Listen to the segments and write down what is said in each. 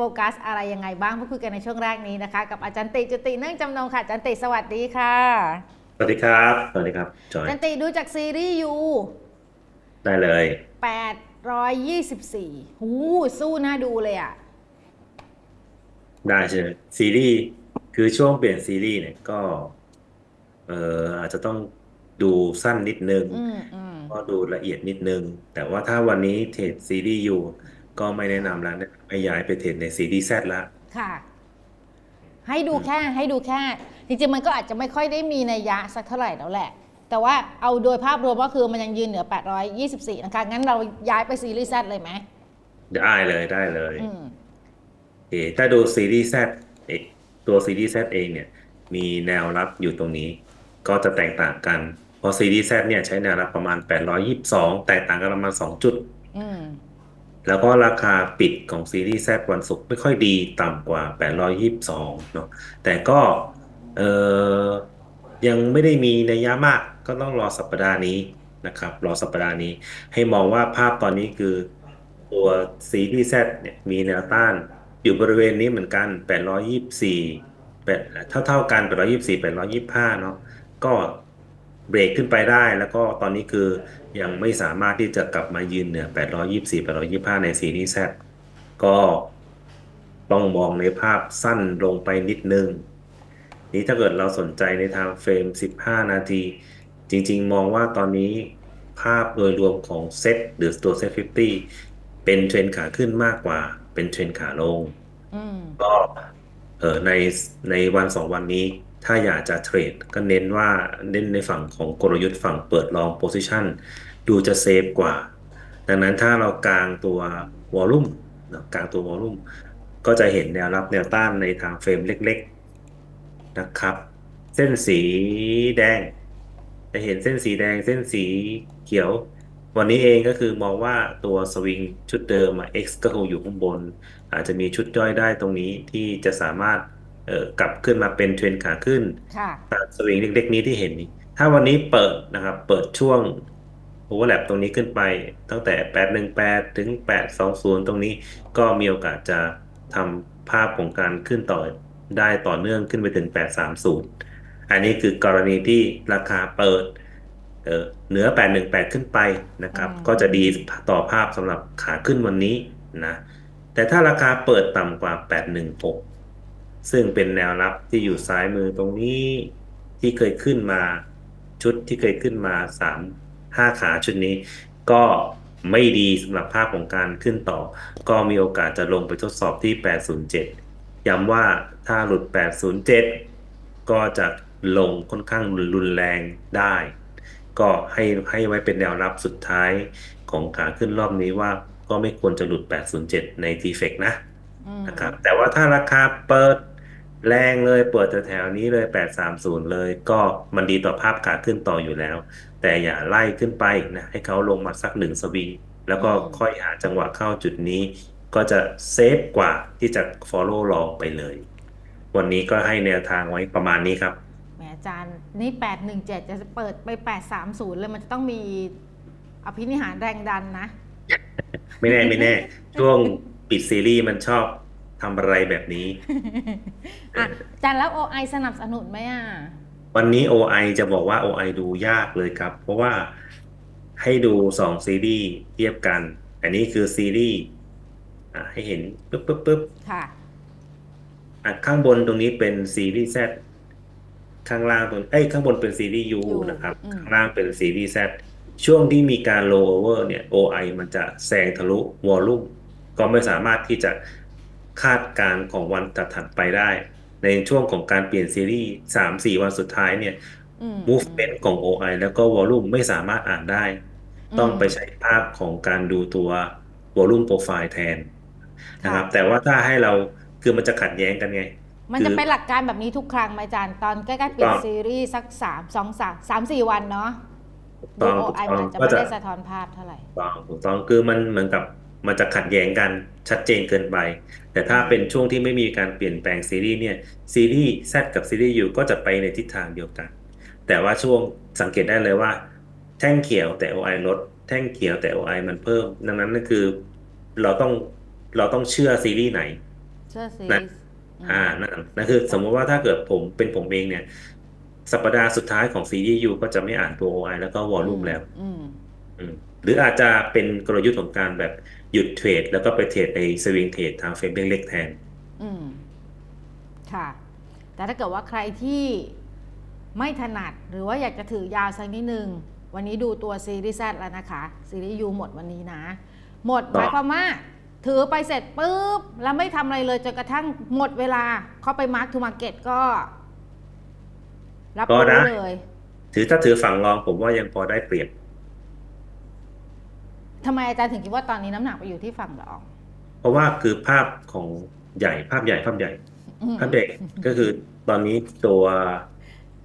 โฟกัสอะไรยังไงบ้างพูดคุยกันในช่วงแรกนี้นะคะ กับอาจารย์ติจุติเนื่องจำนงค่ะอาจารย์ติสวัสดีค่ะ สวัสดีครับ สวัสดีครับจอยอาจารย์ติดูจากซีรีส์ยูได้เลย824หูสู้น่าดูเลยอะ ได้ใช่ไหมซีรีส์คือช่วงเปลี่ยนซีรีส์เนี่ยก็เอ่ออาจจะต้องดูสั้นนิดนึงอืมอืมก็ดูละเอียดนิดนึง แต่ว่าถ้าวันนี้เทรดซีรีส์อยู่ ก็ไม่แนะนำแล้วนะให้ย้ายไปเทรดในซีรีส์แซดละค่ะ ให้ดูแค่ให้ดูแค่ จริงๆ มันก็อาจจะไม่ค่อยได้มีนัยยะสักเท่าไหร่แล้วแหละ แต่ว่าเอาโดยภาพรวมก็คือมันยังยืนเหนือ 824 นะคะ งั้นเราย้ายไปซีรีส์ Z เลยไหม ได้เลยได้เลยอืมโอเคถ้าดูซีรีส์แซดเองตัวซีรีส์แซดเองเนี่ย มีแนวรับอยู่ตรงนี้ ก็จะแตกต่างกันเพราะซีรีส์แซดเนี่ยใช้แนวรับประมาณ 822 แตกต่างกันประมาณ 2 จุด อืม แล้วก็ราคาปิดของซีรีส์ Z วันศุกร์ไม่ค่อยดีต่ำกว่า 822 เนาะแต่ก็เอ่อยังไม่ได้มีนัยยะมากก็ต้องรอสัปดาห์นี้นะครับ รอสัปดาห์นี้ให้มองว่าภาพตอนนี้คือตัวซีรีส์ Z เนี่ยมีแนวต้านอยู่บริเวณนี้เหมือนกัน 824เท่าเท่าๆกัน 824 825 เนาะก็ เบรกขึ้นไปได้ แล้วก็ตอนนี้คือยังไม่สามารถที่จะกลับมายืนเหนือ 824 825 ในซีรีส์ Z ก็ต้องมองในภาพสั้นลงไปนิดนึง นี้ถ้าเกิดเราสนใจในทางเฟรม 15 นาที จริงๆ มองว่าตอนนี้ภาพโดยรวมของเซ็ตหรือตัวเซ็ต50 เป็นเทรนขาขึ้นมากกว่า เป็นเทรนขาลงอืมก็เออในในวันสองวันนี้ ถ้าอยากจะเทรดก็เน้นว่าเน้นในฝั่งของกลยุทธ์ฝั่งเปิดลองโพซิชันดูจะเซฟกว่า ดังนั้นถ้าเรากางตัววอลลุ่มกางตัววอลลุ่มก็จะเห็นแนวรับแนวต้านในทางเฟรมเล็กๆนะครับ เส้นสีแดง จะเห็นเส้นสีแดงเส้นสีเขียว วันนี้เองก็คือมองว่าตัวสวิงชุดเดิมอะ X ก็คงอยู่ข้างบน อาจจะมีชุดย่อยได้ตรงนี้ที่จะสามารถ กลับขึ้นมาเป็นเทรนขาขึ้นค่ะตามสวิงเล็กๆนี้ที่เห็นนี้ ถ้าวันนี้เปิดนะครับ เปิดช่วงโอเวอร์แลปตรงนี้ขึ้นไปตั้งแต่ 818 ถึง 820 ตรงนี้ก็มีโอกาสจะทำภาพของการขึ้นต่อได้ต่อเนื่องขึ้นไปถึง 830 อันนี้คือกรณีที่ราคาเปิดเออเหนือ 818 ขึ้นไปนะครับอืมก็จะดีต่อภาพสำหรับขาขึ้นวันนี้นะ แต่ถ้าราคาเปิดต่ำกว่า 816 ซึ่งเป็นแนวรับที่อยู่ซ้ายมือตรงนี้ที่เคยขึ้นมาชุดที่เคยขึ้นมา3 5ขาชุดนี้ ก็ไม่ดีสำหรับภาพของการขึ้นต่อ ก็มีโอกาสจะลงไปทดสอบที่ 807 ย้ำว่าถ้าหลุด 807 ก็จะลงค่อนข้างรุนแรงได้ ก็ให้ให้ไว้เป็นแนวรับสุดท้ายของขาขึ้นรอบนี้ว่าก็ไม่ควรจะหลุด 807 ใน t f e c นะ นะครับ แต่ว่าถ้าราคาเปิดแรงเลยเปิดแถวๆนี้เลย 830 เลย ก็มันดีต่อภาพขาขึ้นต่ออยู่แล้ว แต่อย่าไล่ขึ้นไปนะ ให้เขาลงมาสักหนึ่งสวิง แล้วก็ค่อยหาจังหวะเข้าจุดนี้ ก็จะเซฟกว่าที่จะ follow รองไปเลย วันนี้ก็ให้แนวทางไว้ประมาณนี้ครับแหมอาจารย์นี่ 817 จะเปิดไป 830 เลยมันจะต้องมีอภินิหารแรงดันนะ ไม่แน่ไม่แน่ ช่วง ปิดซีรีส์มันชอบทำอะไรแบบนี้ อะอาจารย์แล้ว OI สนับสนุนไหมอะ วันนี้ OI จะบอกว่า OI ดูยากเลยครับ เพราะว่าให้ดูสองซีรีส์เทียบกัน อันนี้คือซีรีส์อะให้เห็นปึ๊บปึ๊บปึ๊บค่ะ อะข้างบนตรงนี้เป็นซีรีส์ Z ข้างล่างตรงเอ้ยข้างบนเป็นซีรีส์ U U นะครับ อืม ข้างล่างเป็นซีรีส์ Z ช่วงที่มีการ low over เนี่ย OI มันจะแซงทะลุวอลลุ่ม ก็ไม่สามารถที่จะคาดการณ์ของวันถัดๆไปได้ ในช่วงของการเปลี่ยนซีรีส์3-4วันสุดท้ายเนี่ยอืม movement ของ OI แล้วก็ volume ไม่สามารถอ่านได้ ต้องไปใช้ภาพของการดูตัว volume profile แทนนะครับ แต่ว่าถ้าให้เราคือมันจะขัดแย้งกันไง มันจะเป็นหลักการแบบนี้ทุกครั้งไหมอาจารย์ ตอนใกล้ๆเปลี่ยนซีรีส์สักสามสองสามสามสี่วันเนาะถูกดูต้องถูก OI ต้มัอนงอาจจะก็ไม่จะได้สะท้อนภาพเท่าไหร่ถูกต้องถูกต้องคือมันเหมือนกับ มันจะขัดแย้งกันชัดเจนเกินไป แต่ถ้าเป็นช่วงที่ไม่มีการเปลี่ยนแปลงซีรีส์เนี่ยซีรีส์ Z กับซีรีส์ U ก็จะไปในทิศทางเดียวกัน แต่ว่าช่วงสังเกตได้เลยว่า แท่งเขียวแต่ OI ลด แท่งเขียวแต่ OI มันเพิ่ม ดังนั้นนั่นคือเราต้องเราต้องเชื่อซีรีส์ไหนเชื่อซีนะรีส์อ่านั่นนั่นคือสมมติว่าถ้าเกิดผมเป็นผมเองเนี่ย สัปดาห์สุดท้ายของซีรีส์ยูก็จะไม่อ่านตัว OI แล้วก็วอลลุ่มแล้ว อืมอืมหรืออาจจะเป็นกลยุทธ์ของการแบบ หยุดเทรดแล้วก็ไปเทรดในสวิงเทรดทางเฟรมเล็กๆแทน อืม ค่ะ แต่ถ้าเกิดว่าใครที่ไม่ถนัดหรือว่าอยากจะถือยาวสักนิดนึง วันนี้ดูตัวซีรีส์ Z แล้วนะคะ ซีรีส์ยูหมดวันนี้นะ หมดหมายความว่าถือไปเสร็จปุ๊บ แล้วไม่ทำอะไรเลยจนกระทั่งหมดเวลาเข้าไปมาร์ k ทูมาร์เก็ตก็ รับก็ได้รู้เลย ถือถ้าถือฝั่งรองผมว่ายังพอได้เปรียบ ทำไมอาจารย์ถึงคิดว่าตอนนี้น้ำหนักไปอยู่ที่ฝั่งรอง เพราะว่าคือภาพของใหญ่ภาพใหญ่ภาพใหญ่ อืมภาพใหญ่ก็คือตอนนี้ตัว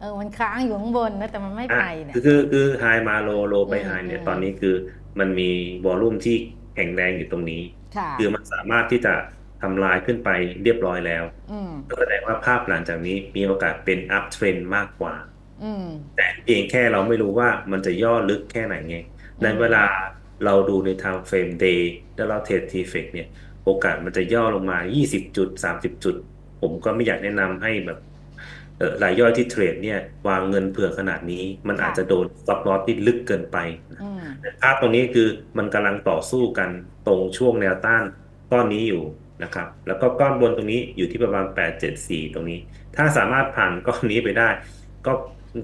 เออมันค้างอยู่ข้างบนนะแต่มันไม่อะไปเนี่ย คือคือคือไฮมาโลโลไปอืมไฮเนี่ยอืมตอนนี้คือมันมีวอลลุ่มที่แข็งแรงอยู่ตรงนี้ ค่ะ คือมันสามารถที่จะทำลายขึ้นไปเรียบร้อยแล้ว อืม ก็แสดงว่าภาพหลังจากนี้มีโอกาสเป็นอัพเทรนมากกว่า อืม แต่เพียงแค่เราไม่รู้ว่ามันจะย่อลึกแค่ไหนไง ในเวลา เราดูใน time frame day แล้วเราเทรดทีเฟกเนี่ย โอกาสมันจะย่อลงมา 20 จุด 30 จุด ผมก็ไม่อยากแนะนำให้แบบเออรายย่อยที่เทรดเนี่ยวางเงินเผื่อขนาดนี้ มันอาจจะโดนซับลอสที่ลึกเกินไปอืมภาพตรงนี้คือมันกำลังต่อสู้กันตรงช่วงแนวต้านก้อนนี้อยู่นะครับ แล้วก็ก้อนบนตรงนี้อยู่ที่ประมาณ 874 ตรงนี้ ถ้าสามารถผ่านก้อนนี้ไปได้ ก็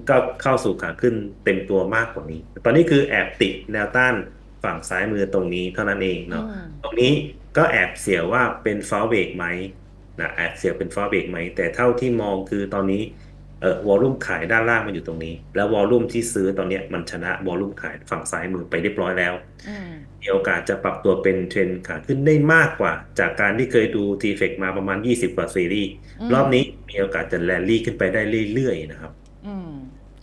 ก็เข้าสู่ขาขึ้นเต็มตัวมากกว่านี้ ตอนนี้คือแอบติดแนวต้าน ฝั่งซ้ายมือตรงนี้เท่านั้นเองเนาะอืมตรงนี้ก็แอบเสียว่าเป็นฟอลเบรกไหมนะแอบเสียเป็นฟอลเบรกไหม แต่เท่าที่มองคือตอนนี้เอ่อวอลลุ่มขายด้านล่างมันอยู่ตรงนี้ แล้ววอลลุ่มที่ซื้อตอนเนี้ยมันชนะวอลลุ่มขายฝั่งซ้ายมือไปเรียบร้อยแล้วอืมมีโอกาสจะปรับตัวเป็นเทรนด์ขาขึ้นได้มากกว่า จากการที่เคยดู t f e c มาประมาณ 20 กว่าซีรีส์อืมรอบนี้มีโอกาสจะแรลลี่ขึ้นไปได้เรื่อยๆนะครับ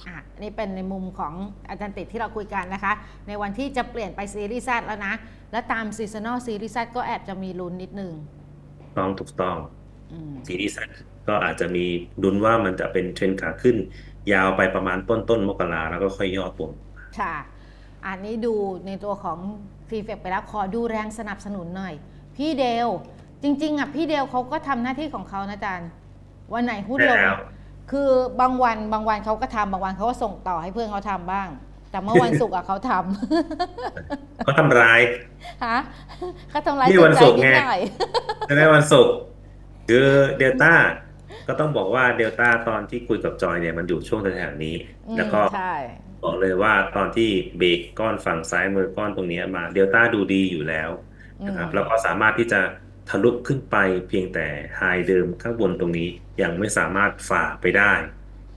อืมอะนี่เป็นในมุมของอาจารย์ติดที่เราคุยกันนะคะ ในวันที่จะเปลี่ยนไปซีรีส์ Z แล้วนะ และตามซีซันอลซีรีส์ Z ก็แอบจะมีลุ้นนิดนึงต้องถูกต้องอืมซีรีส์ก็อาจจะมีดุนว่ามันจะเป็นเทรนด์ขาขึ้น ยาวไปประมาณต้นต้นๆมกราแล้วก็ค่อยย่อตัวค่ะอันนี้ดูในตัวของฟีเฟกไปแล้วขอดูแรงสนับสนุนหน่อย พี่เดลจริง ๆอะพี่เดลเขาก็ทำหน้าที่ของเขานะอาจารย์วันไหนหุ้นลงแล้ว คือบางวันบางวันเขาก็ทำบางวันเขาก็ส่งต่อให้เพื่อนเขาทำบ้าง แต่เมื่อวันศุกร์อะเขาทำเขาทำร้ายฮะเขาทำร้ายนี่จิตวันใจศุกร์นิดไงหน่อยในวันศุกร์คือเดลต้าก็ต้องบอกว่าเดลต้าตอนที่คุยกับจอยเนี่ยมันอยู่ช่วงแถวๆนี้ อืมแล้วก็ใช่ บอกเลยว่าตอนที่เบรกก้อนฝั่งซ้ายมือก้อนตรงเนี้ยมาเดลต้าดูดีอยู่แล้วนะครับอืมแล้วก็สามารถที่จะ ทะลุขึ้นไปเพียงแต่ไฮเดิมข้างบนตรงนี้ยังไม่สามารถฝ่าไปได้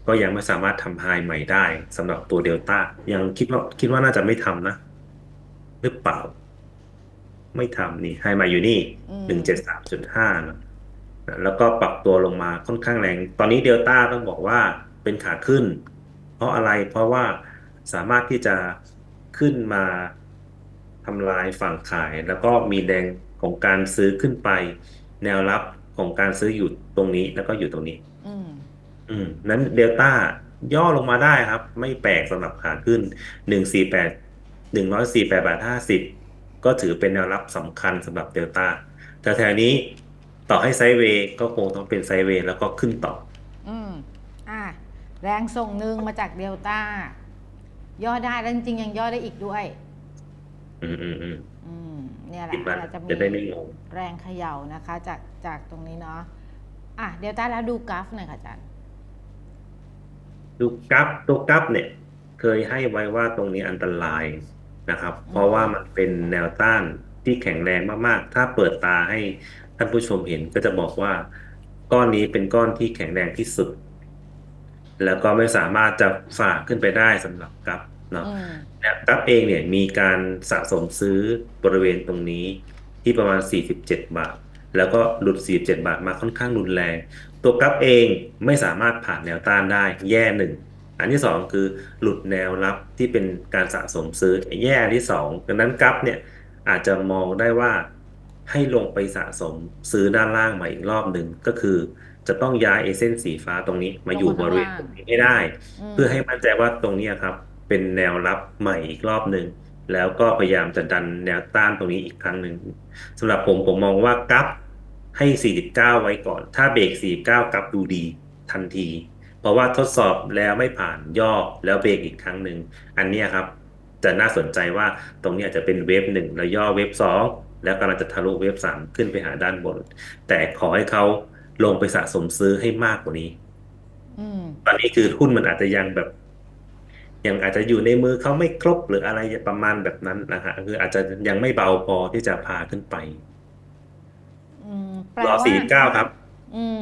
ก็ยังไม่สามารถทำไฮใหม่ได้สำหรับตัวเดลต้ายังคิดว่าคิดว่าน่าจะไม่ทำนะ หรือเปล่า ไม่ทำนี่ไฮใหม่อยู่นี่อืมหนึ่งเจ็ดสามจุดห้านะแล้วก็ปรับตัวลงมาค่อนข้างแรง ตอนนี้เดลต้าต้องบอกว่าเป็นขาขึ้น เพราะอะไรเพราะว่าสามารถที่จะขึ้นมาทำลายฝั่งขาย แล้วก็มีแรง ของการซื้อขึ้นไป แนวรับของการซื้ออยู่ตรงนี้แล้วก็อยู่ตรงนี้ อืม อืมนั้นเดลต้าย่อลงมาได้ครับ ไม่แปลกสำหรับขาขึ้นหนึ่งสี่แปดหนึ่งร้อยสี่แปดบาทห้าสิบก็ถือเป็นแนวรับสำคัญสำหรับเดลต้าแต่แถวนี้ต่อให้ไซด์เวย์ก็คงต้องเป็นไซด์เวย์แล้วก็ขึ้นต่อ อืม อะ แรงส่งหนึ่งมาจากเดลต้า ย่อได้แล้วจริงๆยังย่อได้อีกด้วย อืมอืมอืมอืม เนี่ยแหคิดละว่าอาจจะมีจะได้ไม่งงแรงเขย่านะคะ จากจากตรงนี้เนาะอะเดลต้าแล้วดูกราฟหน่อยค่ะอาจารย์ดูกราฟตัวกราฟเนี่ย เคยให้ไว้ว่าตรงนี้อันตรายนะครับ เพราะว่ามันเป็นแนวต้านที่แข็งแรงมากๆ ถ้าเปิดตาให้ท่านผู้ชมเห็นก็จะบอกว่า ก้อนนี้เป็นก้อนที่แข็งแรงที่สุด แล้วก็ไม่สามารถจะฝ่าขึ้นไปได้สำหรับกราฟเนาะอืมเนี่ย กราฟเองเนี่ยมีการสะสมซื้อบริเวณตรงนี้ที่ประมาณ 47 บาท แล้วก็หลุด 47 บาทมาค่อนข้างรุนแรง ตัวกราฟเองไม่สามารถผ่านแนวต้านได้แย่หนึ่งอันที่สองคือหลุดแนวรับที่เป็นการสะสมซื้อแย่อันที่สองดังนั้นกราฟเนี่ยอาจจะมองได้ว่าให้ลงไปสะสมซื้อด้านล่างมาอีกรอบหนึ่งก็คือจะต้องย้ายเอเส้นสีฟ้าตรงนี้มาอยู่บริเวณตรงนี้ให้ได้มเพื่อให้มั่นใจว่าตรงนี้ครับ เป็นแนวรับใหม่อีกรอบหนึ่งแล้วก็พยายามจะดันแนวต้านตรงนี้อีกครั้งหนึ่งสำหรับผมผมมองว่ากราฟให้ 49 ไว้ก่อน ถ้าเบรก 49กลับดูดีทันที เพราะว่าทดสอบแล้วไม่ผ่านย่อแล้วเบรกอีกครั้งหนึ่งอันเนี้ยครับจะน่าสนใจว่าตรงนี้อาจจะเป็นเวฟหนึ่งแล้วย่อเวฟสองแล้วกำลังจะทะลุเวฟสามขึ้นไปหาด้านบน แต่ขอให้เขาลงไปสะสมซื้อให้มากกว่านี้อืมตอนนี้คือหุ้นมันอาจจะยังแบบ ยังอาจจะอยู่ในมือเขาไม่ครบหรืออะไรประมาณแบบนั้นนะฮะคืออาจจะยังไม่เบาพอที่จะพาขึ้นไปอืมแปลรอว่า49ครับ อืม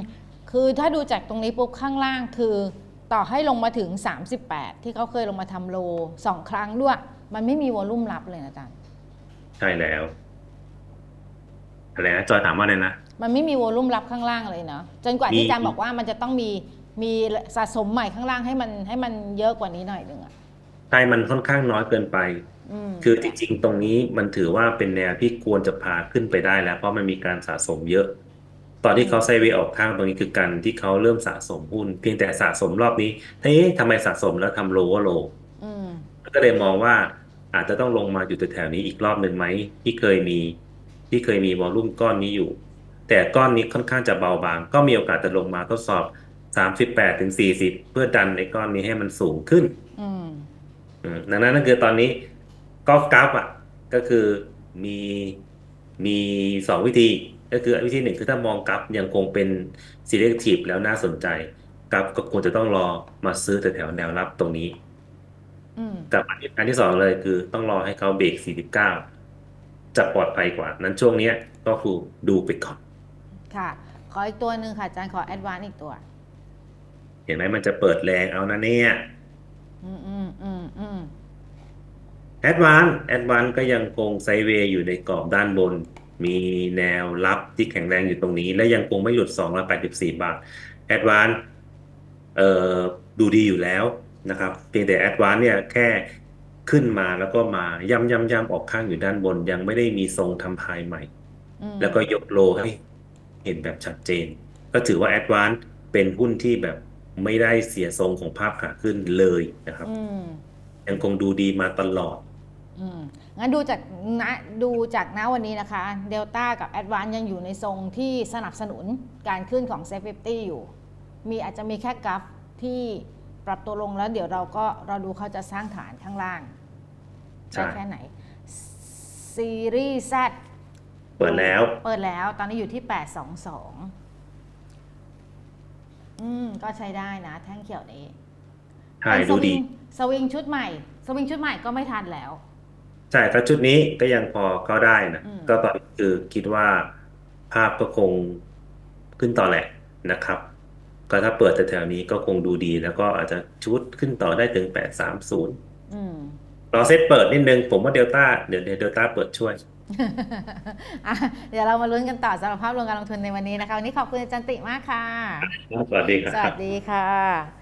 คือถ้าดูจากตรงนี้ปุ๊บข้างล่างคือต่อให้ลงมาถึง 38 ที่เขาเคยลงมาทำโลสองครั้งด้วย มันไม่มีวอลลุ่มรับเลยนะอาจารย์ใช่แล้วอะไรนะจอยถามว่าอะไรนะ มันไม่มีวอลลุ่มรับข้างล่างเลยเนาะจนกว่าที่มีอาจารย์บอกว่ามันจะต้องมี มีสะสมใหม่ข้างล่างให้มันให้มันเยอะกว่านี้หน่อยหนึ่งอะใช่มันค่อนข้างน้อยเกินไปอืมคือจริงๆ ตรงนี้มันถือว่าเป็นแนวที่ควรจะพาขึ้นไปได้แล้ว เพราะมันมีการสะสมเยอะ ตอนที่เขาไซด์เวย์ออกข้างตรงนี้คือการที่เขาเริ่มสะสมหุ้น เพียงแต่สะสมรอบนี้เฮ้ยทำไมสะสมแล้วทำโลว่าโลอืมก็เลยมองว่าอาจจะต้องลงมาอยู่แถวๆนี้อีกรอบหนึ่งไหมที่เคยมี ที่เคยมีวอลลุ่มก้อนนี้อยู่ แต่ก้อนนี้ค่อนข้างจะเบาบาง ก็มีโอกาสจะลงมาทดสอบ 38ถึง40เพื่อดันในก้อนนี้ให้มันสูงขึ้นอืมอืมดังนั้นนั่นคือตอนนี้ก็กราฟอะ ก็คือมีมีสองวิธี ก็คือวิธีหนึ่งคือถ้ามองกราฟยังคงเป็น selective แล้วน่าสนใจกราฟก็ควรจะต้องรอมาซื้อแถวๆแนวรับตรงนี้อืมกับอันที่อันที่สองเลยคือต้องรอให้เขาเบรก49จะปลอดภัยกว่า นั้นช่วงเนี้ยก็คือดูไปก่อน ค่ะ ขออีกตัวหนึ่งค่ะอาจารย์ขอแอดวานอีกตัว เห็นไหมมันจะเปิดแรงเอานะเนี่ยอืมอืมอืมอืมแอดวานแอดวานก็ยังคงไซด์เวย์อยู่ในกรอบด้านบน มีแนวรับที่แข็งแรงอยู่ตรงนี้ และยังคงไม่หลุด 284 บาทแอดวานเอ่อดูดีอยู่แล้วนะครับเพียงแต่แอดวานเนี่ยแค่ขึ้นมาแล้วก็มาย่ำย่ำย่ำออกข้างอยู่ด้านบน ยังไม่ได้มีทรงทำพายใหม่อืมแล้วก็ยกโลให้เห็นแบบชัดเจน ก็ถือว่าแอดวานเป็นหุ้นที่แบบ ไม่ได้เสียทรงของภาพขาขึ้นเลยนะครับ อืมยังคงดูดีมาตลอด อืมงั้นดูจากณดูจากณวันนี้นะคะเดลต้ากับแอดวานยังอยู่ในทรงที่สนับสนุนการขึ้นของเซฟฟิตี้อยู่ มีอาจจะมีแค่กราฟที่ปรับตัวลงแล้วเดี๋ยวเราก็เราดูเขาจะสร้างฐานข้างล่างใช่ ได้แค่ไหน ซีรีส์ Z เปิดแล้ว เปิดแล้วตอนนี้อยู่ที่ 822 อืมก็ใช้ได้นะ แท่งเขียวนี้ใช่เป็นสดูวิดี งสวิงชุดใหม่ สวิงชุดใหม่ก็ไม่ทันแล้ว ใช่ถ้าชุดนี้ก็ยังพอเข้าได้นะ อืม ก็ตอนนี้คือคิดว่าภาพก็คงขึ้นต่อแหละนะครับ ก็ถ้าเปิดแถวๆนี้ก็คงดูดี แล้วก็อาจจะชุดขึ้นต่อได้ถึง830อืม รอเซตเปิดนิดนึง ผมว่าเดลต้าเดี๋ยวเดลต้าเปิดช่วยอะเดี๋ยวเรามาลุ้นกันต่อสำหรับภาพรวมการลงทุนในวันนี้นะคะ วันนี้ขอบคุณอาจารย์ติมากค่ะ สวัสดีคสรัวับสดีค่ะ